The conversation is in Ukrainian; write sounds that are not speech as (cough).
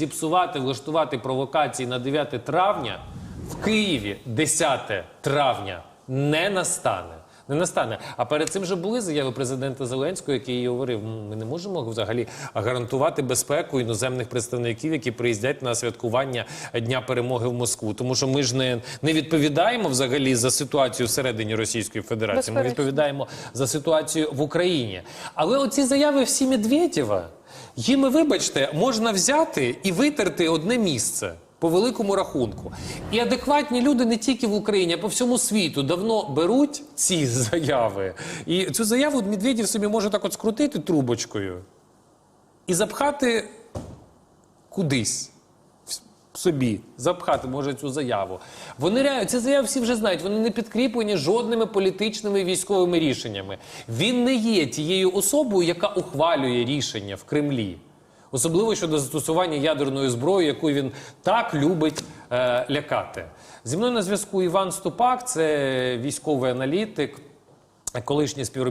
зіпсувати, влаштувати провокації на 9 травня в Києві 10 травня не настане. Не настане. А перед цим же були заяви президента Зеленського, який говорив: «Ну, ми не можемо взагалі гарантувати безпеку іноземних представників, які приїздять на святкування Дня перемоги в Москву. Тому що ми ж не, не відповідаємо взагалі за ситуацію всередині Російської Федерації. Ми відповідаємо за ситуацію в Україні. Але оці заяви всі Медведєва, їми, вибачте, можна взяти і витерти одне місце. По великому рахунку. І адекватні люди не тільки в Україні, а по всьому світу давно беруть ці (laughs) заяви. І цю заяву Медведєв собі може так от скрутити трубочкою і запхати кудись собі, запхати може цю заяву. Вони реально ці заяви всі вже знають. Вони не підкріплені жодними політичними військовими рішеннями. Він не є тією особою, яка ухвалює рішення в Кремлі. Особливо щодо застосування ядерної зброї, яку він так любить е, лякати. Зі мною на зв'язку Іван Ступак, це військовий аналітик, колишній співробітник.